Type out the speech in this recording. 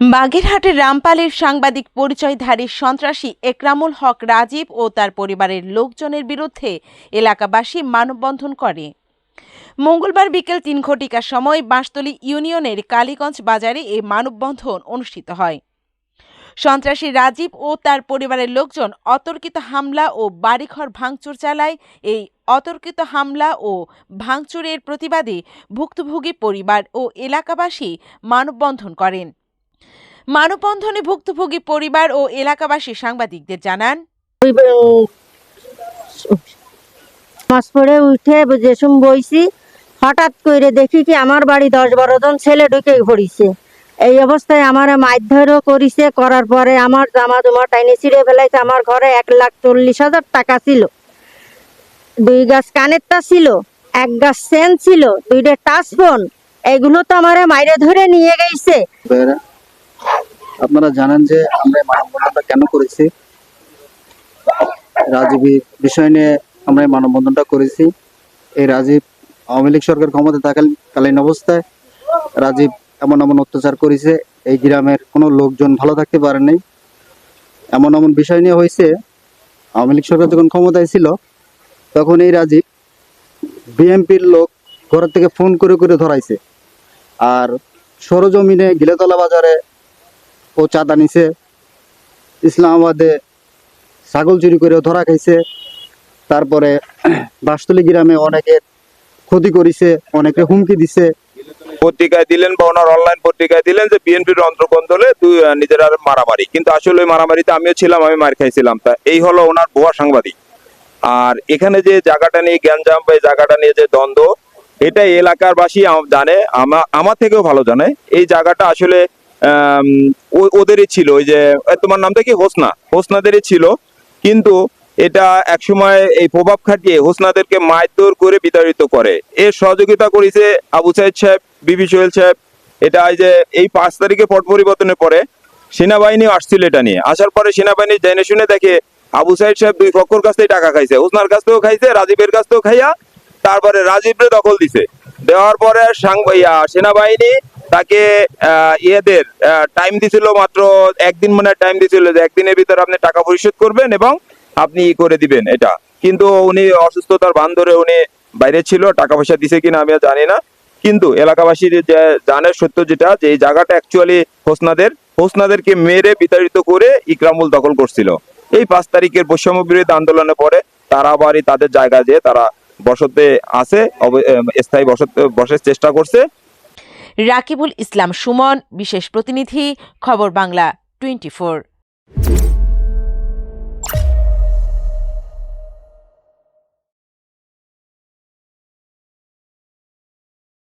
বাগেরহাটের রামপালের সাংবাদিক পরিচয়ধারী সন্ত্রাসী একরামুল হক রাজীব ও তার পরিবারের লোকজনের বিরুদ্ধে এলাকাবাসী মানববন্ধন করে। মঙ্গলবার বিকেল তিন ঘটিকার সময় বাঁশতলী ইউনিয়নের কালীগঞ্জ বাজারে এই মানববন্ধন অনুষ্ঠিত হয়। সন্ত্রাসী রাজীব ও তার পরিবারের লোকজন অতর্কিত হামলা ও বাড়িঘর ভাঙচুর চালায়। এই অতর্কিত হামলা ও ভাঙচুরের প্রতিবাদে ভুক্তভোগী পরিবার ও এলাকাবাসী মানববন্ধন করেন। মানববন্ধনে ভুক্তভোগী পরিবার ও এলাকাবাসী সাংবাদিকদের জানান উঠে বইছি, হঠাৎ করে দেখি কি আমার বাড়ি দশ বারো জন ছেলে ঢুকে পড়িছে। এই অবস্থায় আমার মারধরও করিছে, করার পরে আমার জামা জমা টাইনে ছিঁড়ে ফেলাইছে, আমার ঘরে এক লাখ চল্লিশ হাজার টাকা ছিল। দুই গাছ কানেরটা ছিল, এক গাছ সেন ছিল, দুইটা টাচ ফোন, এগুলো তো আমার মাইরে ধরে নিয়ে গেছে আপনারা জানেন যে আমরা মানববন্ধনটা কেন করেছি? রাজীবী বিষয় নিয়ে আমরা মানববন্ধনটা করেছি। এই রাজীব আওয়ামী লীগ সরকার ক্ষমতা থাকাকালীন অবস্থায় রাজীব এমন এমন অত্যাচার করেছে, এই গ্রামের কোনো লোকজন ভালো থাকতে পারে নাই। এমন এমন বিষয় নিয়ে হয়েছে, আওয়ামী লীগ সরকার যখন ক্ষমতায় ছিল, তখন এই রাজীব বিএনপির লোক ঘর থেকে ফোন করে করে ধরাইছে। আর সরজমিনে গিলেতলা বাজারে ও চাঁদা নিছে। ইসলামাবাদে ছাগল চুরি করে ধরা খাইছে। তারপরে বাসতলি গ্রামে অনেকের ক্ষতি করিছে অনেকে হুমকি দিছে। পত্রিকায় দিলেন বা ওনার অনলাইন পত্রিকায় দিলেন যে বিএনপির অন্তর্গত দলে দুই আহ, নিজেরা মারামারি। কিন্তু আসলে ওই মারামারিতে আমিও ছিলাম আমি মার খাইছিলাম। তা এই হলো ওনার ভুয়া সাংবাদিক। আর এখানে যে জায়গাটা নিয়ে গ্যাঞ্জাম বা এই জায়গাটা নিয়ে যে দ্বন্দ্ব এটা এলাকার বাসী জানে আমা- আমার থেকেও ভালো জানে। এই জায়গাটা আসলে ওদেরই ছিল, ওই যে তোমার নামটা কি? হোসনা। হোসনাদেরই ছিল, কিন্তু এটা একসময় এই প্রভাব খাটিয়ে হোসনাদেরকে মারধর করে বিতাড়িত করে। এর সহযোগিতা করেছে আবু সাইদ সাহেব, বিবি সোহেল সাহেব। এটা যে, এই পাঁচ তারিখে পট পরিবর্তনের পরে সেনাবাহিনী আসছিল এটা নিয়ে। আসার পরে সেনাবাহিনী জেনে শুনে দেখে আবু সাইদ সাহেব দুই পক্ষর কাছ থেকে টাকা খাইছে। হোসনার কাছ থেকেও খাইছে, রাজীবের কাছ থেকেও খাইয়া, তারপরে রাজীবরে দখল দিছে। দেওয়ার পরে সেনাবাহিনী তাকে ইয়েদের টাইম দিছিল মাত্র একদিন মনে টাইম দিছিল যে একদিনের ভিতরে আপনি টাকা পরিশোধ করবেন এবং আপনি ই করে দিবেন এটা। কিন্তু উনি অসুস্থতার ভান ধরে উনি বাইরে ছিল, টাকা পয়সা দিছে কিনা আমি জানি না। কিন্তু এলাকাবাসীর যে জানের সত্য যেটা, যে এই জায়গাটা অ্যাকচুয়ালি হোসনাদের, হোসনাদেরকে মেরে বিতাড়িত করে ইকরামুল দখল করছিল। এই পাঁচ তারিখের বৈষম্য বিরোধী আন্দোলনের পরে তারা আবারই তাদের জায়গা যে তারা বসতে আছে স্থায়ী বসতে, বসার চেষ্টা করছে। রাকিবুল ইসলাম সুমন বিশেষ প্রতিনিধি খবর বাংলা টোয়েন্টি